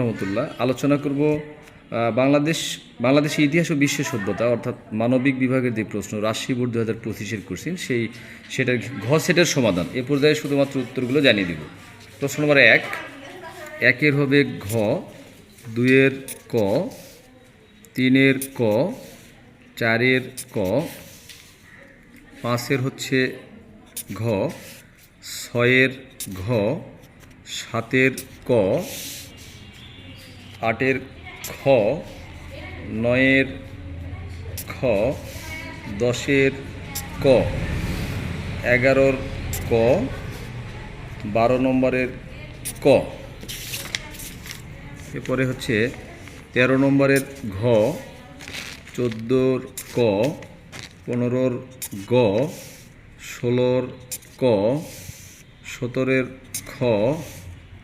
রহমতুল্লাহ। আলোচনা করব বাংলাদেশ বাংলাদেশের ইতিহাস ও বিশ্ব সভ্যতা, অর্থাৎ মানবিক বিভাগের যে প্রশ্ন রাশি বোর্ড দু হাজার পঁচিশের কোশ্চিন সেই সেটার ঘ সেটের সমাধান। এ পর্যায়ে শুধুমাত্র উত্তরগুলো জানিয়ে দিব। প্রশ্ন নম্বর এক, একের হবে ঘ, দুইয়ের ক, তিনের ক, চারের ক, পাঁচের হচ্ছে ঘ, ছয়ের ঘ, সাতের ক আটের খ, নয়ের খ, দশের ক, এগারোর ক, বারো নম্বরের ক। এরপরে হচ্ছে তেরো নম্বরের ঘ, চোদ্দোর ক, পনেরোর গ, ষোলোর ক, সতেরোর খ,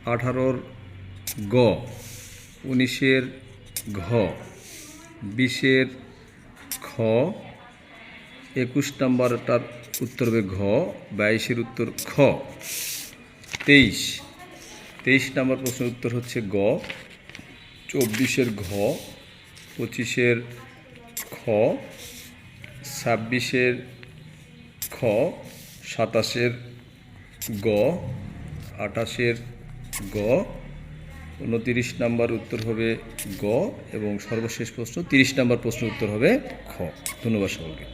আঠারোর গ। উনিশের ঘ, বিশের খ, একুশ নম্বরটার উত্তর হবে ঘ, বাইশের উত্তর খ। তেইশ তেইশ নম্বর প্রশ্নের উত্তর হচ্ছে গ, চব্বিশের ঘ, পঁচিশের খ, ছাব্বিশের খ, সাতাশের গ, আঠাশের গ উনতিরিশ নাম্বার উত্তর হবে গ এবং সর্বশেষ প্রশ্ন তিরিশ নাম্বার প্রশ্ন উত্তর হবে খ। ধন্যবাদ সকলকে।